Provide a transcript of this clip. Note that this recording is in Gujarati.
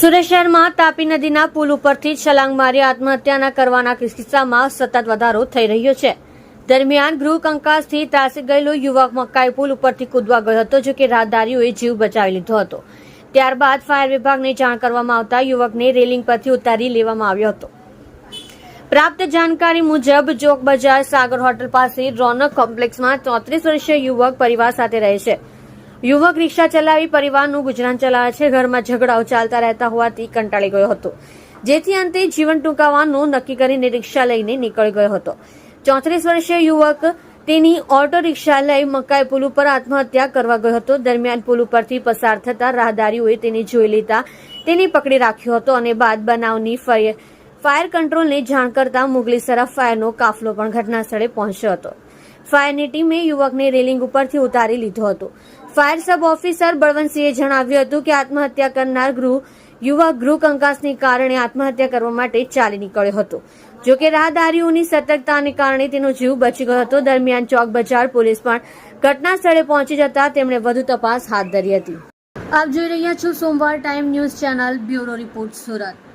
સુરત શહેરમાં તાપી નદીના પુલ ઉપરથી છલાંગ મારી આત્મહત્યાના કરવાના કિસ્સામાં સતત વધારો થઈ રહ્યો છે. દરમિયાન ગૃહ કંકાસથી ત્રાસી ગયેલો યુવક મકાઈ પુલ ઉપરથી કૂદવા ગયો હતો જો કે રાહદારીઓએ જીવ બચાવી લીધો હતો. ત્યારબાદ ફાયર વિભાગને જાણ કરવામાં આવતા યુવકને રેલિંગ પરથી ઉતારી લેવામાં આવ્યો હતો. પ્રાપ્ત જાણકારી મુજબ ચોક બજાર સાગર હોટલ પાસે રોનક કોમ્પ્લેક્સમાં ચોત્રીસ વર્ષીય યુવક પરિવાર સાથે રહે છે. યુવક રિક્ષા ચલાવી પરિવારનું ગુજરાન ચલાવે છે. ઘરમાં ઝઘડાઓ ચાલતા રહેતા હોવાથી કંટાળી ગયો હતો. જેથી અંતે જીવન ટૂંકાવવાનું નક્કી કરીને રિક્ષા લઈને નીકળી ગયો હતો. ચોત્રીસ વર્ષીય યુવક તેની ઓટો રિક્ષા લઈ મકાઈ પુલ ઉપર આત્મહત્યા કરવા ગયો હતો. દરમિયાન પુલ ઉપરથી પસાર થતા રાહદારીઓએ તેને જોઈ લેતા તેને પકડી રાખ્યો હતો અને બાદ બનાવની ફાયર કંટ્રોલને જાણ કરતા મુગલી સરાફ ફાયરનો કાફલો પણ ઘટના સ્થળે પહોંચ્યો હતો. ફાયરની ટીમે યુવકને રેલિંગ ઉપરથી ઉતારી લીધો હતો. ફાયર સબ ઓફિસર બળવંતસિંહે જણાવ્યું હતું કે આત્મહત્યા કરનાર ગૃહ, યુવક ગૃહ કંકાસને કારણે આત્મહત્યા કરવા માટે ચાલી નીકળ્યો હતો. જો કે રાહદારીઓની સતર્કતાને કારણે તેનો જીવ બચી ગયો હતો. દરમિયાન ચોક બજાર પોલીસ પણ ઘટના સ્થળે પહોંચી જતા તેમણે વધુ તપાસ હાથ ધરી હતી. આપ જોઈ રહ્યા છો સોમવાર time news channel, bureau report Surat.